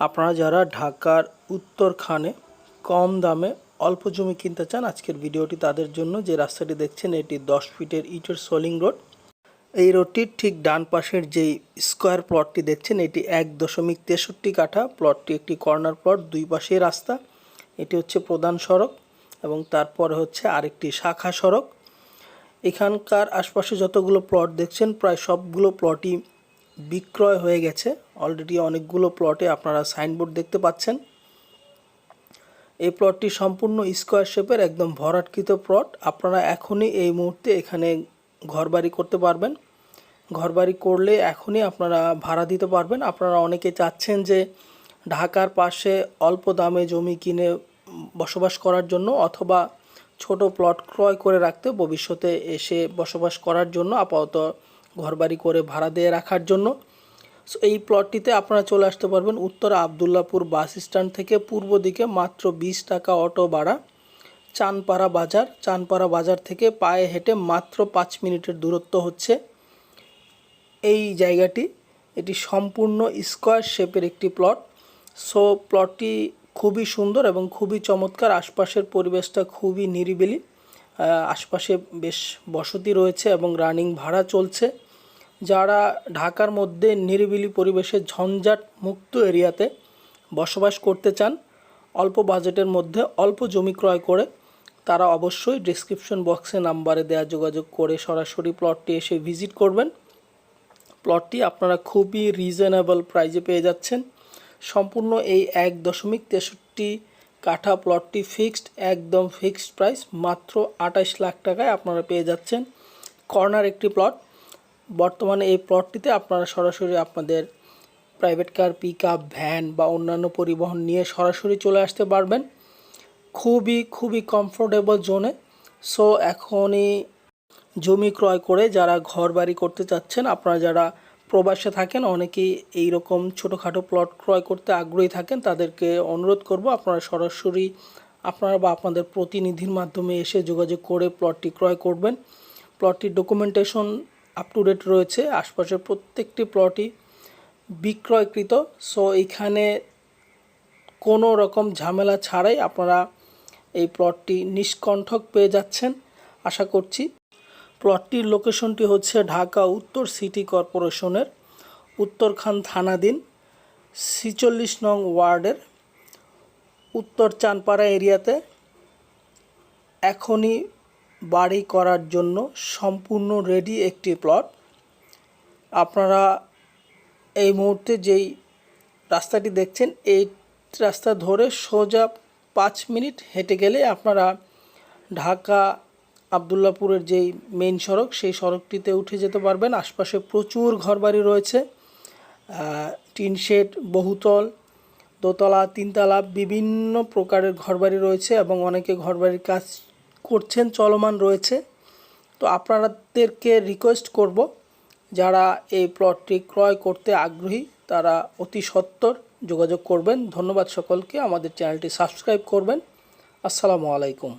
আপনারা যারা ঢাকার উত্তরখানে কম দামে অল্প জমি কিনতে চান, আজকের ভিডিওটি তাদের জন্য। যে রাস্তাটি দেখছেন, এটি দশ ফিটের ইটের সোলিং রোড। এই রোডটির ঠিক ডান পাশের যেই স্কোয়ার প্লটটি দেখছেন, এটি এক দশমিক তেষট্টি কাঠা। প্লটটি একটি কর্নার প্লট, দুই পাশে রাস্তা। এটি হচ্ছে প্রধান সড়ক এবং তারপরে হচ্ছে আরেকটি শাখা সড়ক। এখানকার আশপাশে যতগুলো প্লট দেখছেন, প্রায় সবগুলো প্লটই বিক্রয় হয়ে গেছে। অলরেডি অনেকগুলো প্লটে আপনারা সাইনবোর্ড দেখতে পাচ্ছেন। এই প্লটটি সম্পূর্ণ স্কোয়ার শেপের একদম ভরাটকৃত প্লট আপনারা এখনই এই মুহূর্তে এখানে ঘরবাড়ি করতে পারবেন। ঘরবাড়ি করলে এখনই আপনারা ভাড়া দিতে পারবেন। আপনারা অনেকে চাচ্ছেন যে ঢাকার পাশে অল্প দামে জমি কিনে বসবাস করার জন্য অথবা ছোট প্লট ক্রয় করে রাখতে ভবিষ্যতে এসে বসবাস করার জন্য আপাতত ঘরবাড়ি করে ভাড়া দিয়ে রাখার জন্য। সো এই প্লটটিতে আপনারা চলে আসতে পারবেন উত্তর আবদুল্লাপুর বাস স্ট্যান্ড থেকে পূর্ব দিকে মাত্র বিশ টাকা অটো ভাড়া। চানপাড়া বাজার চানপাড়া বাজার থেকে পায়ে হেঁটে মাত্র পাঁচ মিনিটের দূরত্ব হচ্ছে। এই জায়গাটি, এটি সম্পূর্ণ স্কোয়ার শেপের একটি প্লট সো প্লটটি খুবই সুন্দর এবং খুবই চমৎকার। আশপাশের পরিবেশটা খুবই নিরিবিলি। আশপাশে বেশ বসতি রয়েছে এবং রানিং ভাড়া চলছে। যারা ঢাকার মধ্যে নিরিবিলি পরিবেশে ঝঞ্ঝাট মুক্ত এরিয়াতে বসবাস করতে চান, অল্প বাজেটের মধ্যে অল্প জমি ক্রয় করে তারা অবশ্যই ডিসক্রিপশন বক্সে নাম্বারে দেওয়া যোগাযোগ করে সরাসরি প্লটটি এসে ভিজিট করবেন। প্লটটি আপনারা খুবই রিজনেবল প্রাইজে পেয়ে যাচ্ছেন। সম্পূর্ণ এই এক দশমিক তেষট্টি কাঠা প্লটটি ফিক্সড একদম ফিক্সড প্রাইস মাত্র আঠাশ লাখ টাকায় আপনারা পেয়ে যাচ্ছেন কর্নার একটি প্লট বর্তমানে এই প্লটটিতে আপনারা সরাসরি আপনাদের প্রাইভেট কার পিক ভ্যান বা অন্যান্য পরিবহন নিয়ে সরাসরি চলে আসতে পারবেন। খুবই খুবই কমফোর্টেবল জোনে সো এখনই জমি ক্রয় করে যারা ঘর বাড়ি করতে চাচ্ছেন, আপনারা যারা প্রবাসে থাকেন, অনেকেই এই রকম ছোটোখাটো প্লট ক্রয় করতে আগ্রহী থাকেন, তাদেরকে অনুরোধ করব আপনারা সরাসরি আপনারা বা আপনাদের প্রতিনিধির মাধ্যমে এসে যোগাযোগ করে প্লটটি ক্রয় করবেন। প্লটটির ডকুমেন্টেশন আপ টু ডেট রয়েছে, আশপাশের প্রত্যেকটি প্লটই বিক্রয়কৃত। সো এখানে কোনো রকম ঝামেলা ছাড়াই আপনারা এই প্লটটি নিষ্কণ্ঠক পেয়ে যাচ্ছেন, আশা করছি। প্লটটির লোকেশনটি হচ্ছে ঢাকা উত্তর সিটি কর্পোরেশনের উত্তরখান থানাধীন ছিচল্লিশ নং ওয়ার্ডের উত্তর চানপাড়া এরিয়াতে এখনই বাড়ি করার জন্য সম্পূর্ণ রেডি একটি প্লট। আপনারা এই মুহূর্তে যেই রাস্তাটি দেখছেন, এই রাস্তা ধরে সোজা পাঁচ মিনিট হেঁটে গেলে আপনারা ঢাকা আবদুল্লাপুরের যেই মেইন সড়ক, সেই সড়কটিতে উঠে যেতে পারবেন। আশপাশে প্রচুর ঘরবাড়ি রয়েছে। টিন শেড, বহুতল, দোতলা, তিনতলা বিভিন্ন প্রকারের ঘরবাড়ি রয়েছে এবং অনেকে ঘরবাড়ির কাজ করছেন, চলমান রয়েছে। তো আপনাদেরকে রিকোয়েস্ট করব, যারা এই প্লটটি ক্রয় করতে আগ্রহী, তারা অতি সত্বর যোগাযোগ করবেন। ধন্যবাদ সকলকে। আমাদের চ্যানেলটি সাবস্ক্রাইব করবেন। আসসালামু আলাইকুম।